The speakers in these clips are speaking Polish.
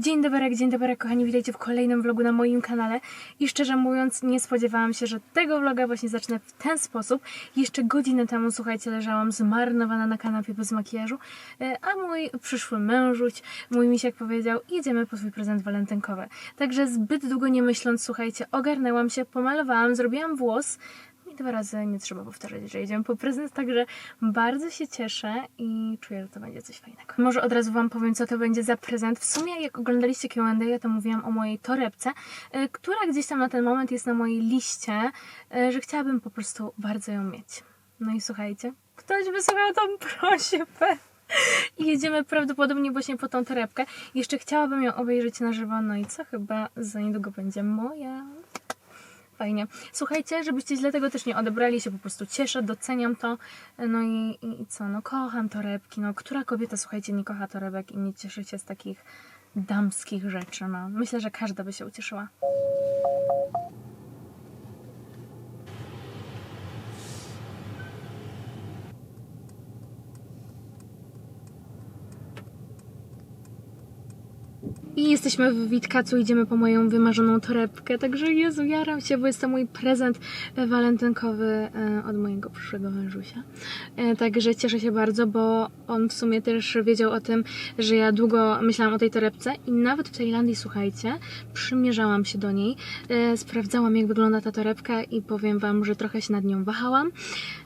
Dzień dobry, dzień dobry, kochani, witajcie w kolejnym vlogu na moim kanale. I szczerze mówiąc, nie spodziewałam się, że tego vloga właśnie zacznę w ten sposób. Jeszcze godzinę temu, słuchajcie, leżałam zmarnowana na kanapie bez makijażu, e, a mój przyszły mężuś, mój misiak powiedział, jedziemy po swój prezent walentynkowy. Także zbyt długo nie myśląc, słuchajcie, ogarnęłam się, pomalowałam, zrobiłam włos, dwa razy nie trzeba powtarzać, że jedziemy po prezent, także bardzo się cieszę i czuję, że to będzie coś fajnego. Może od razu Wam powiem, co to będzie za prezent. W sumie, jak oglądaliście Q&A, to mówiłam o mojej torebce, y, która gdzieś tam na ten moment jest na mojej liście, y, że chciałabym po prostu bardzo ją mieć. No i słuchajcie, ktoś wysłuchał tą prośbę. I jedziemy prawdopodobnie właśnie po tą torebkę. Jeszcze chciałabym ją obejrzeć na żywo, no i co chyba za niedługo będzie moja. Fajnie. Słuchajcie, żebyście źle tego też nie odebrali, się po prostu cieszę, doceniam to. No i, i, co, no kocham torebki. No, która kobieta, słuchajcie, nie kocha torebek i nie cieszy się z takich damskich rzeczy. No, myślę, że każda by się ucieszyła. I jesteśmy w Witkacu, idziemy po moją wymarzoną torebkę, także Jezu, jaram się, bo jest to mój prezent e, walentynkowy e, od mojego przyszłego mężusia. E, Także cieszę się bardzo, bo on w sumie też wiedział o tym, że ja długo myślałam o tej torebce i nawet w Tajlandii, słuchajcie, przymierzałam się do niej, sprawdzałam jak wygląda ta torebka i powiem Wam, że trochę się nad nią wahałam,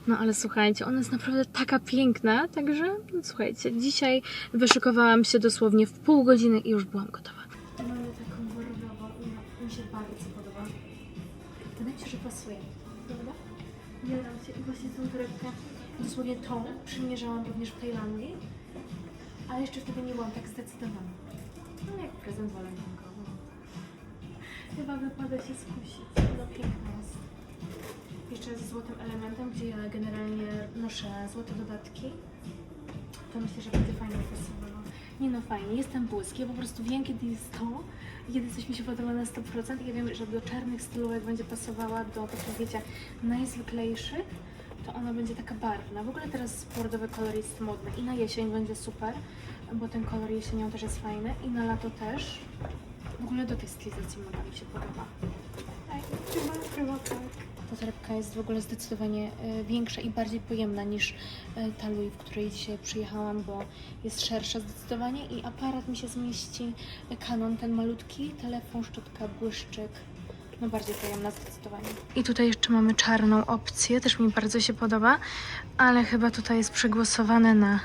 no ale słuchajcie, ona jest naprawdę taka piękna, także no, słuchajcie, dzisiaj wyszykowałam się dosłownie w pół godziny i już byłam gotowa. Mamy taką bordową i mi się bardzo podoba. Wydaje mi się, że pasuje, prawda? Jaram się i właśnie tą torebkę, dosłownie tą, przymierzałam również w Tajlandii, ale jeszcze wtedy nie byłam tak zdecydowana. No jak prezent walentynkowy. Chyba wypada się skusić, no piękna jest. Jeszcze ze złotym elementem, gdzie ja generalnie noszę złote dodatki, to myślę, że będzie fajnie pasowało. Nie no, fajnie, jest ten błysk. Ja po prostu wiem, kiedy jest to, kiedy coś mi się podoba na 100%. Ja wiem, że do czarnych stylówek będzie pasowała do takich, wiecie, najzwyklejszych, to ona będzie taka barwna. W ogóle teraz bordowy kolor jest modny i na jesień będzie super, bo ten kolor jesienią też jest fajny i na lato też. W ogóle do tej stylizacji moda mi się podoba. Ej, chyba, chyba tak. Ta torebka jest w ogóle zdecydowanie e, większa i bardziej pojemna niż e, ta Louis, w której dzisiaj przyjechałam, bo jest szersza zdecydowanie i aparat mi się zmieści. E, Canon ten malutki, telefon, szczotka, błyszczyk. No bardziej pojemna zdecydowanie. I tutaj jeszcze mamy czarną opcję, też mi bardzo się podoba, ale chyba tutaj jest przegłosowane na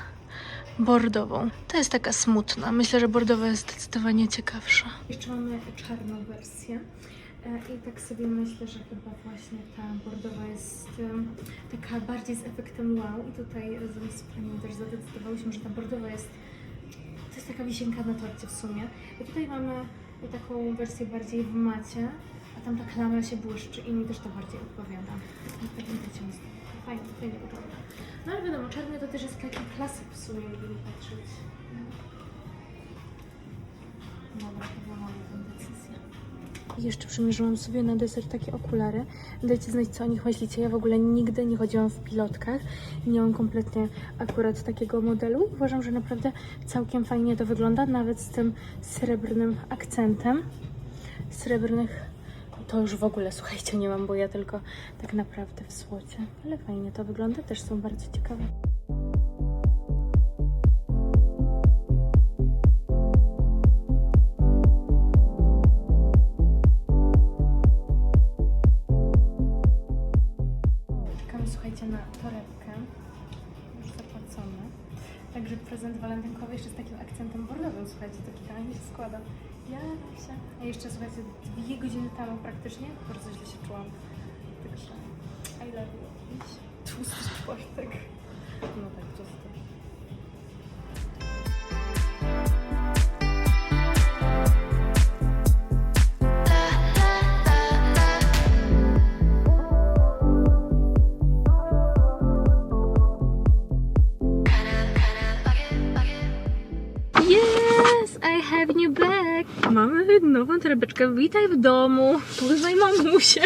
bordową. To jest taka smutna. Myślę, że bordowa jest zdecydowanie ciekawsza. Jeszcze mamy czarną wersję. E, I tak sobie myślę, że chyba właśnie ta bordowa jest em, taka bardziej z efektem wow. I tutaj razem z panią też zadecydowałyśmy, że ta bordowa jest to jest taka wisienka na torcie w sumie. I tutaj mamy taką wersję bardziej w macie, a tam ta klamra się błyszczy i mi też to bardziej odpowiada. I w takim fajnie, fajnie wygląda. No ale wiadomo, czarny to też jest taki klasyk w sumie, jakby patrzeć. Dobra, chyba mam tę decyzję. I Jeszcze przymierzyłam sobie na deser takie okulary. Dajcie znać, co o nich myślicie. Ja w ogóle nigdy nie chodziłam w pilotkach. Nie mam kompletnie akurat takiego modelu. Uważam, że naprawdę całkiem fajnie to wygląda, nawet z tym srebrnym akcentem. Srebrnych to już w ogóle, słuchajcie, nie mam, bo ja tylko tak naprawdę w złocie. Ale fajnie to wygląda, też są bardzo ciekawe. Się składa. Ja się... A jeszcze, słuchajcie, dwie godziny temu praktycznie bardzo źle się czułam. Także I love you. Tłusty czwartek. No tak, tłusty. Torebeczkę. Witaj w domu. Poznaj mamusię.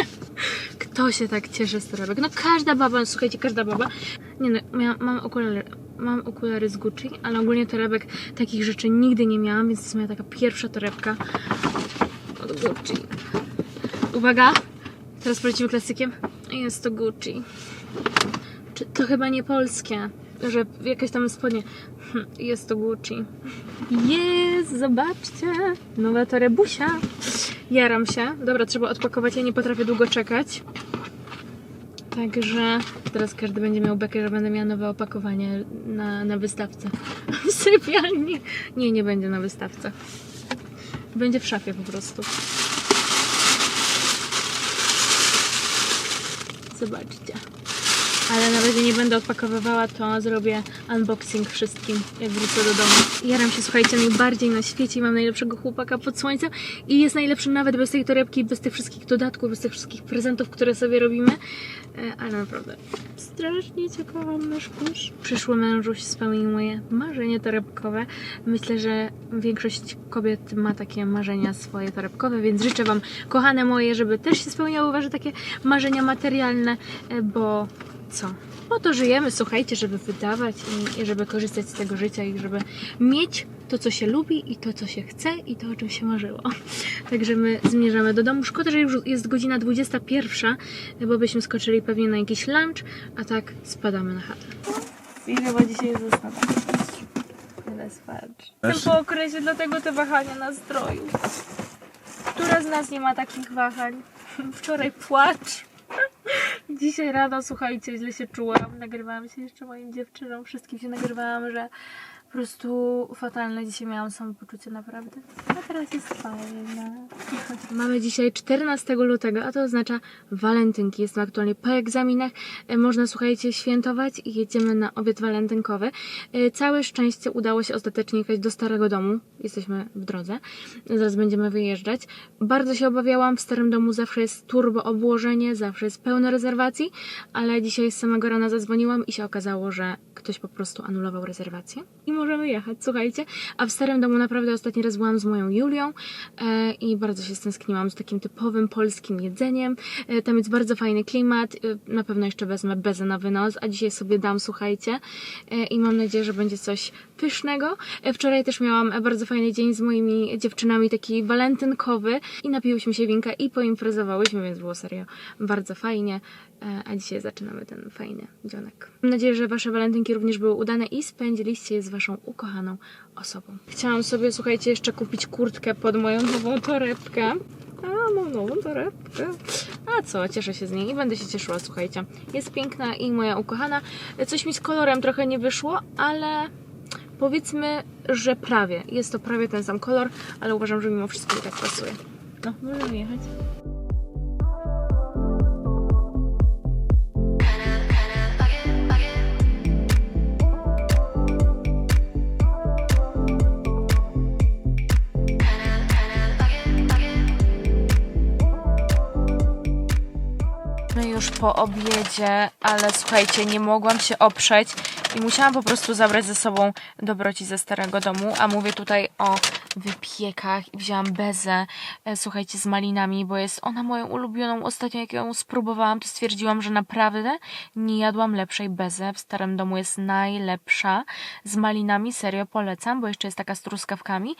Kto się tak cieszy z torebek? No każda baba, słuchajcie, każda baba. Nie no, miałam, mam okulary mam okulary z Gucci, ale ogólnie torebek takich rzeczy nigdy nie miałam, więc to jest moja taka pierwsza torebka od Gucci. Uwaga, teraz polecimy klasykiem. Jest to Gucci. Czy to chyba nie polskie, że jakieś tam spodnie. Hm, Jest to Gucci. Jest, zobaczcie. Nowa torebusia. Jaram się. Dobra, trzeba odpakować. Ja nie potrafię długo czekać. Także teraz każdy będzie miał bekę, że będę miała nowe opakowanie na, na wystawce. W sypialni. Nie, nie będzie na wystawce. Będzie w szafie po prostu. Zobaczcie. Ale na razie nie będę odpakowywała, to zrobię unboxing wszystkim, jak wrócę do domu. Jaram się, słuchajcie, najbardziej na świecie mam najlepszego chłopaka pod słońcem i jest najlepszy nawet bez tej torebki, bez tych wszystkich dodatków, bez tych wszystkich prezentów, które sobie robimy. E, Ale naprawdę strasznie kocham, nasz. Przyszły mężuś spełnił moje marzenie torebkowe. Myślę, że większość kobiet ma takie marzenia swoje torebkowe, więc życzę Wam, kochane moje, żeby też się spełniały Wasze takie marzenia materialne, e, bo co? Po to żyjemy, słuchajcie, żeby wydawać i, i żeby korzystać z tego życia i żeby mieć to, co się lubi i to, co się chce i to, o czym się marzyło. Także my zmierzamy do domu. Szkoda, że już jest godzina 21, bo byśmy skoczyli pewnie na jakiś lunch, a tak spadamy na chatę. I chyba dzisiaj jest zasada. Tyle spać. Jestem po okresie, dlatego te wahania nastroju. Która z nas nie ma takich wahań? Wczoraj płacz. Dzisiaj rano, słuchajcie, źle się czułam. Nagrywałam się jeszcze moim dziewczynom. Wszystkim się nagrywałam, że po prostu fatalne dzisiaj miałam samopoczucie, naprawdę. A teraz jest fajne. Mamy dzisiaj 14 lutego, a to oznacza walentynki. Jestem aktualnie po egzaminach. E, Można, słuchajcie, świętować i jedziemy na obiad walentynkowy. E, Całe szczęście udało się ostatecznie jechać do starego domu. Jesteśmy w drodze. Zaraz będziemy wyjeżdżać. Bardzo się obawiałam. W starym domu zawsze jest turbo obłożenie, zawsze jest pełno rezerwacji, ale dzisiaj z samego rana zadzwoniłam i się okazało, że ktoś po prostu anulował rezerwację i możemy jechać, słuchajcie. A w starym domu naprawdę ostatni raz byłam z moją Julią e, i bardzo się stęskniłam z takim typowym polskim jedzeniem. E, tam jest bardzo fajny klimat. E, na pewno jeszcze wezmę bezę na wynos, a dzisiaj sobie dam, słuchajcie. E, I mam nadzieję, że będzie coś pysznego. E, wczoraj też miałam e, bardzo fajny dzień z moimi dziewczynami, taki walentynkowy i napiłyśmy się winka i poimprezowałyśmy, więc było serio bardzo fajnie. E, A dzisiaj zaczynamy ten fajny dzionek. Mam nadzieję, że Wasze walentynki również były udane i spędziliście je z Waszą ukochaną osobą. Chciałam sobie, słuchajcie, jeszcze kupić kurtkę pod moją nową torebkę. A, mam nową torebkę. A co, cieszę się z niej i będę się cieszyła, słuchajcie. Jest piękna i moja ukochana. Coś mi z kolorem trochę nie wyszło, ale powiedzmy, że prawie. Jest to prawie ten sam kolor, ale uważam, że mimo wszystko i tak pasuje. No, możemy jechać. My już po obiedzie, ale słuchajcie, nie mogłam się oprzeć i musiałam po prostu zabrać ze sobą dobroci ze starego domu, a mówię tutaj o wypiekach i wzięłam bezę, e, słuchajcie, z malinami, bo jest ona moją ulubioną. Ostatnio jak ją spróbowałam, to stwierdziłam, że naprawdę nie jadłam lepszej bezy. W starym domu jest najlepsza. Z malinami serio polecam, bo jeszcze jest taka z truskawkami.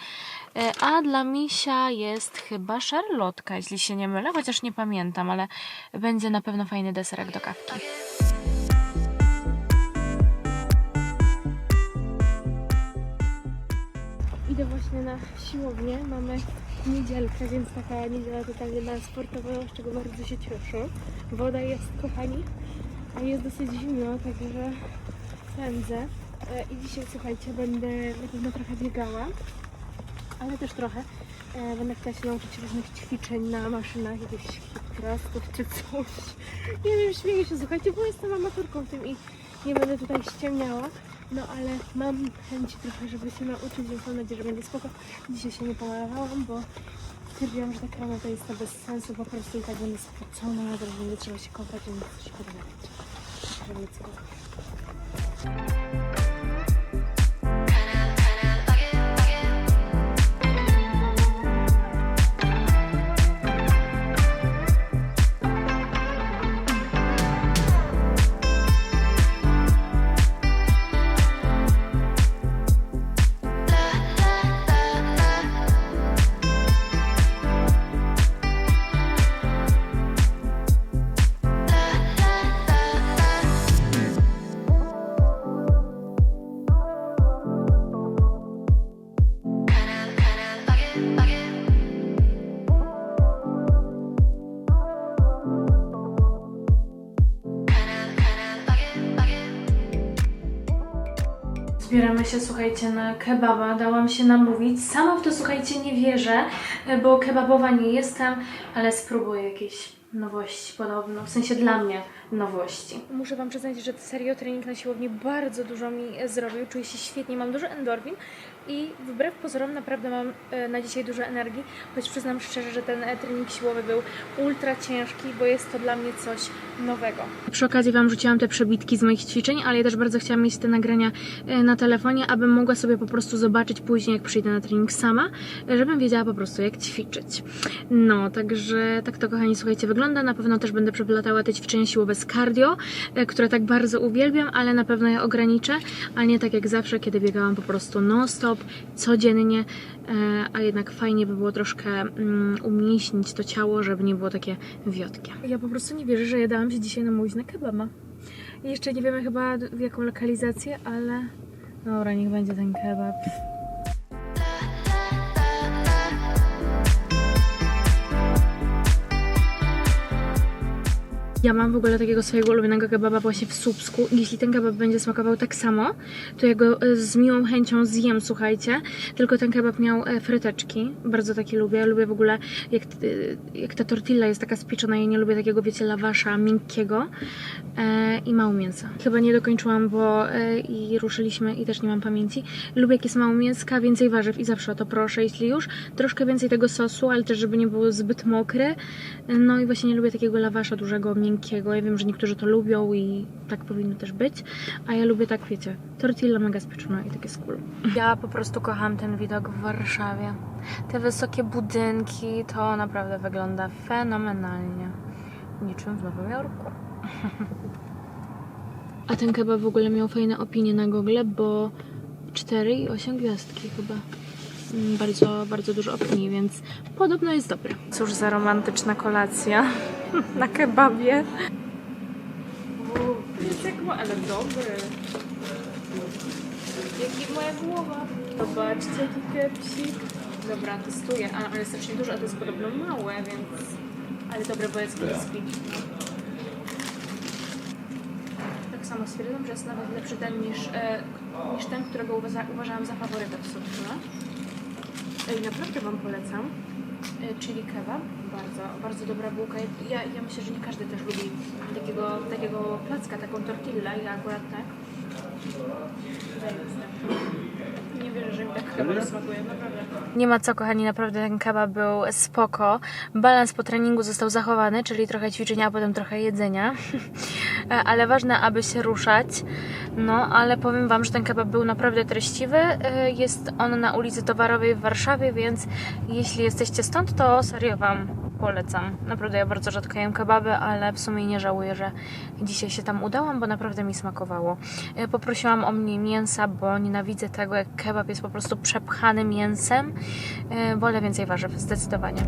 E, A dla misia jest chyba szarlotka, jeśli się nie mylę, chociaż nie pamiętam, ale będzie na pewno fajny deserek do kawki. Na siłownię. Mamy niedzielkę, więc taka niedziela totalnie na sportowa, z czego bardzo się cieszę. Woda jest, kochani, jest dosyć zimno, także pędzę. E, I dzisiaj, słuchajcie, będę na pewno trochę biegała, ale też trochę. E, Będę chciała się nauczyć różnych ćwiczeń na maszynach, jakichś prostów czy coś. Nie wiem, śmieję się, słuchajcie, bo jestem amatorką w tym i nie będę tutaj ściemniała. No ale mam chęci trochę, żeby się nauczyć, więc mam nadzieję, że będzie spoko. Dzisiaj się nie pomalowałam, bo stwierdziłam, że tak rano to jest to bez sensu, po prostu i tak będę spocona, teraz będzie trzeba się kąpać, więc podlepić. Żeby mieć. Zbieramy się, słuchajcie, na kebaba. Dałam się namówić. Sama w to, słuchajcie, nie wierzę, bo kebabowa nie jestem, ale spróbuję jakieś nowości podobno. W sensie dla mnie nowości. Muszę Wam przyznać, że serio trening na siłowni bardzo dużo mi zrobił. Czuję się świetnie, mam dużo endorfin i wbrew pozorom naprawdę mam e, na dzisiaj dużo energii, choć przyznam szczerze, że ten e, trening siłowy był ultra ciężki, bo jest to dla mnie coś nowego. Przy okazji Wam rzuciłam te przebitki z moich ćwiczeń, ale ja też bardzo chciałam mieć te nagrania e, na telefonie, abym mogła sobie po prostu zobaczyć później, jak przyjdę na trening sama, e, żebym wiedziała po prostu, jak ćwiczyć. No, także tak to, kochani, słuchajcie, wygląda. Na pewno też będę przeplatała te ćwiczenia siłowe z cardio, e, które tak bardzo uwielbiam, ale na pewno je ograniczę, a nie tak jak zawsze, kiedy biegałam po prostu non-stop, codziennie, e, a jednak fajnie by było troszkę mm, umieśnić to ciało, żeby nie było takie wiotkie. Ja po prostu nie wierzę, że ja dałam się dzisiaj na kebaba. I Jeszcze nie wiemy chyba w jaką lokalizację, ale dobra, niech będzie ten kebab. Ja mam w ogóle takiego swojego ulubionego kebaba właśnie w Słupsku. Jeśli ten kebab będzie smakował tak samo, to ja go e, z miłą chęcią zjem, słuchajcie. Tylko ten kebab miał e, fryteczki. Bardzo takie lubię. Lubię w ogóle, jak, e, jak ta tortilla jest taka spieczona. Ja nie lubię takiego, wiecie, lawasza miękkiego e, i mało mięsa. Chyba nie dokończyłam, bo e, i ruszyliśmy i też nie mam pamięci. Lubię, jak jest mało mięska, więcej warzyw i zawsze o to proszę, jeśli już. Troszkę więcej tego sosu, ale też, żeby nie było zbyt mokre. No i właśnie nie lubię takiego lawasza dużego, miękkiego. Ja wiem, że niektórzy to lubią i tak powinno też być, a ja lubię tak, wiecie, tortilla mega spieczona i takie skór. Ja po prostu kocham ten widok w Warszawie. Te wysokie budynki, to naprawdę wygląda fenomenalnie. Niczym w Nowym Jorku. A ten kebab w ogóle miał fajne opinie na Google, bo 4 i 8 gwiazdki chyba. Mm, Bardzo, bardzo dużo opinii, więc podobno jest dobry. Cóż za romantyczna kolacja na kebabie. Jest jak ma, ale dobry. Jaki moja głowa. Zobaczcie, jaki kepsik. Dobra, testuję, a on jest strasznie duży, a to jest podobno małe, więc... Ale dobre, bo jest crispy. Tak samo stwierdzam, że jest nawet lepszy ten niż, e, niż ten, którego uważa, uważałam za faworyta w sumie. Ej, naprawdę Wam polecam. E, Chili kebab. Bardzo, bardzo dobra bułka. Ja, ja myślę, że nie każdy też lubi takiego, takiego placka, taką tortillę. Ja akurat tak. Nie wierzę, że mi tak kebab naprawdę. Nie ma co, kochani, naprawdę ten kebab był spoko. Balans po treningu został zachowany, czyli trochę ćwiczenia, a potem trochę jedzenia. ale ważne, aby się ruszać. No, ale powiem Wam, że ten kebab był naprawdę treściwy. E, Jest on na ulicy Towarowej w Warszawie, więc jeśli jesteście stąd, to serio Wam polecam. Naprawdę ja bardzo rzadko jem kebaby, ale w sumie nie żałuję, że dzisiaj się tam udałam, bo naprawdę mi smakowało. E, Poprosiłam o mniej mięsa, bo nienawidzę tego, jak kebab jest po prostu przepchany mięsem. E, Wolę więcej warzyw, zdecydowanie.